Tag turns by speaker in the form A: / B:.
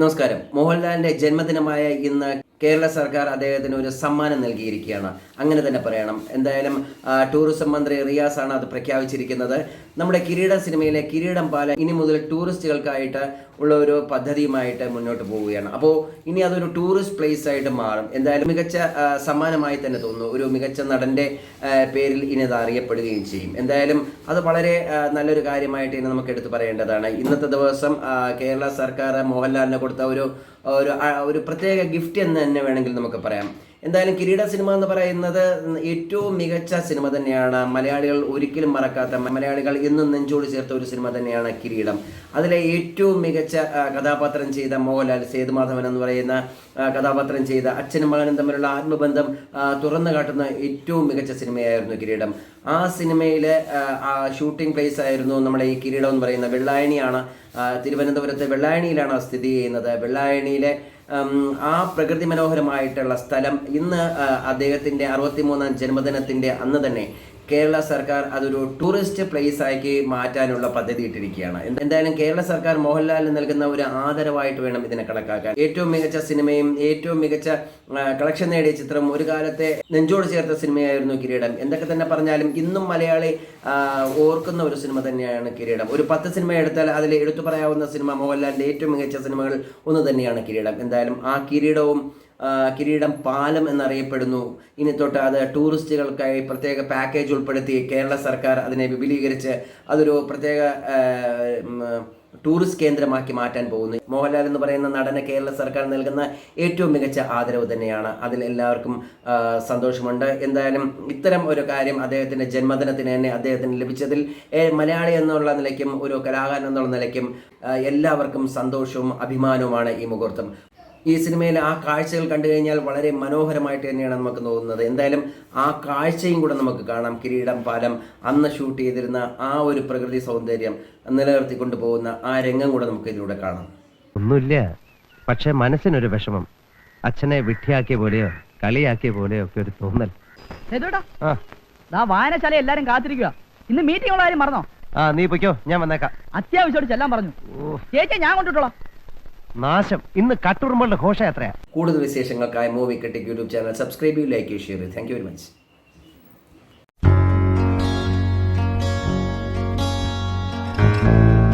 A: നമസ്കാരം. മോഹൻലാലിന്റെ ജന്മദിനമായ ഇന്ന് കേരള സർക്കാർ അദ്ദേഹത്തിന് ഒരു സമ്മാനം നൽകിയിരിക്കുകയാണ്. അങ്ങനെ തന്നെ പറയണം. എന്തായാലും ടൂറിസം മന്ത്രി റിയാസ് ആണ് അത് പ്രഖ്യാപിച്ചിരിക്കുന്നത്. നമ്മുടെ കിരീട സിനിമയിലെ കിരീടം പാല ഇനി മുതൽ ടൂറിസ്റ്റുകൾക്കായിട്ട് ഉള്ള ഒരു പദ്ധതിയുമായിട്ട് മുന്നോട്ട് പോവുകയാണ്. അപ്പോൾ ഇനി അതൊരു ടൂറിസ്റ്റ് പ്ലേസ് ആയിട്ട് മാറും. എന്തായാലും മികച്ച സമ്മാനമായി തന്നെ തോന്നുന്നു. ഒരു മികച്ച നടന്റെ പേരിൽ ഇനി അത് അറിയപ്പെടുകയും ചെയ്യും. എന്തായാലും അത് വളരെ നല്ലൊരു കാര്യമായിട്ട് ഇനി നമുക്ക് എടുത്തു പറയേണ്ടതാണ്. ഇന്നത്തെ ദിവസം കേരള സർക്കാർ മോഹൻലാലിന് കൊടുത്ത ഒരു ഒരു ഒരു പ്രത്യേക ഗിഫ്റ്റ് എന്ന് തന്നെ വേണമെങ്കിൽ നമുക്ക് പറയാം. എന്തായാലും കിരീട സിനിമ എന്ന് പറയുന്നത് ഏറ്റവും മികച്ച സിനിമ തന്നെയാണ്. മലയാളികൾ ഒരിക്കലും മറക്കാത്ത മലയാളികൾ എന്നും നെഞ്ചോട് ചേർത്ത ഒരു സിനിമ തന്നെയാണ് കിരീടം. അതിലെ ഏറ്റവും മികച്ച കഥാപാത്രം ചെയ്ത മോഹൻലാൽ സേതുമാധവൻ എന്ന് പറയുന്ന കഥാപാത്രം ചെയ്ത അച്ഛനും മകനും തമ്മിലുള്ള ആത്മബന്ധം തുറന്നു കാട്ടുന്ന ഏറ്റവും മികച്ച സിനിമയായിരുന്നു കിരീടം. ആ സിനിമയിലെ ഷൂട്ടിംഗ് പ്ലേസ് ആയിരുന്നു നമ്മുടെ ഈ കിരീടം എന്ന് പറയുന്ന വെള്ളായണിയാണ്. തിരുവനന്തപുരത്തെ വെള്ളായണിയിലാണ് സ്ഥിതി ചെയ്യുന്നത്. വെള്ളായണിയിലെ ആ പ്രകൃതി മനോഹരമായിട്ടുള്ള സ്ഥലം ഇന്ന് അദ്ദേഹത്തിന്റെ അറുപത്തിമൂന്നാം ജന്മദിനത്തിന്റെ അന്ന് തന്നെ കേരള സർക്കാർ അതൊരു ടൂറിസ്റ്റ് പ്ലേസ് ആക്കി മാറ്റാനുള്ള പദ്ധതി ഇട്ടിരിക്കുകയാണ്. എന്തായാലും കേരള സർക്കാർ മോഹൻലാലിന് നൽകുന്ന ഒരു ആദരവായിട്ട് വേണം ഇതിനെ കണക്കാക്കാൻ. ഏറ്റവും മികച്ച സിനിമയും ഏറ്റവും മികച്ച കളക്ഷൻ നേടിയ ചിത്രം ഒരു കാലത്തെ നെഞ്ചോട് ചേർത്ത സിനിമയായിരുന്നു കിരീടം. എന്തൊക്കെ തന്നെ പറഞ്ഞാലും ഇന്നും മലയാളി ഓർക്കുന്ന ഒരു സിനിമ തന്നെയാണ് കിരീടം. ഒരു പത്ത് സിനിമ എടുത്താൽ അതിൽ എടുത്തു പറയാവുന്ന സിനിമ മോഹൻലാലിന്റെ ഏറ്റവും മികച്ച സിനിമകൾ ഒന്ന് തന്നെയാണ് കിരീടം. എന്തായാലും ആ കിരീടവും കിരീടം പാലം എന്നറിയപ്പെടുന്നു. ഇനി തൊട്ട് അത് ടൂറിസ്റ്റുകൾക്കായി പ്രത്യേക പാക്കേജ് ഉൾപ്പെടുത്തി കേരള സർക്കാർ അതിനെ വിപുലീകരിച്ച് അതൊരു പ്രത്യേക ടൂറിസ്റ്റ് കേന്ദ്രമാക്കി മാറ്റാൻ പോകുന്നു. മോഹൻലാൽ എന്ന് പറയുന്ന നടന് കേരള സർക്കാർ നൽകുന്ന ഏറ്റവും മികച്ച ആദരവ് തന്നെയാണ്. അതിൽ എല്ലാവർക്കും സന്തോഷമുണ്ട്. എന്തായാലും ഇത്തരം ഒരു കാര്യം അദ്ദേഹത്തിന്റെ ജന്മദിനത്തിന് തന്നെ അദ്ദേഹത്തിന് ലഭിച്ചതിൽ മലയാളി എന്നുള്ള നിലയ്ക്കും ഒരു കലാകാരൻ എന്നുള്ള നിലയ്ക്കും എല്ലാവർക്കും സന്തോഷവും അഭിമാനവുമാണ് ഈ മുഹൂർത്തം. ഈ സിനിമയിൽ ആ കാഴ്ചകൾ കണ്ടു കഴിഞ്ഞാൽ വളരെ മനോഹരമായിട്ട് തന്നെയാണ് നമുക്ക് തോന്നുന്നത്. എന്തായാലും ആ കാഴ്ചയും കൂടെ നമുക്ക് കാണാം. കിരീടം പാലം അന്ന് ഷൂട്ട് ചെയ്തിരുന്ന ആ ഒരു പ്രകൃതി സൗന്ദര്യം നിലനിർത്തിക്കൊണ്ട് പോകുന്ന ആ രംഗം കൂടെ നമുക്ക് ഇതിലൂടെ കാണാം.
B: ഒന്നുമില്ല. പക്ഷെ മനസ്സിനൊരു വിഷമം. അച്ഛനെ വിട്ടിയാക്കിയ പോലെയോ കളിയാക്കിയ പോലെയോ ഒക്കെ ഒരു തോന്നൽ.
C: വായനശാല എല്ലാരും കാത്തിരിക്കുക ഇന്ന് മീറ്റിംഗ് ഉള്ള കാര്യം മറന്നോ?
B: ആ നീ പൊയ്ക്കോ. ഞാൻ വന്നേക്കാം.
C: അത്യാവശ്യമായിട്ട് ചെല്ലാൻ പറഞ്ഞു. ചേച്ചി ഞാൻ കൊണ്ടിട്ടോളാം
B: നാശം. ഇന്ന് കട്ടുറുമ്പളുടെ ഘോഷയാത്രയാ.
A: കൂടുതൽ വിശേഷങ്ങൾക്കായി മൂവി കെട്ടിക് യൂട്യൂബ് ചാനൽ സബ്സ്ക്രൈബ് ചെയ്യൂ ലൈക്ക് ചെയ്യൂ ഷെയർ ചെയ്യൂ. Thank very much thank you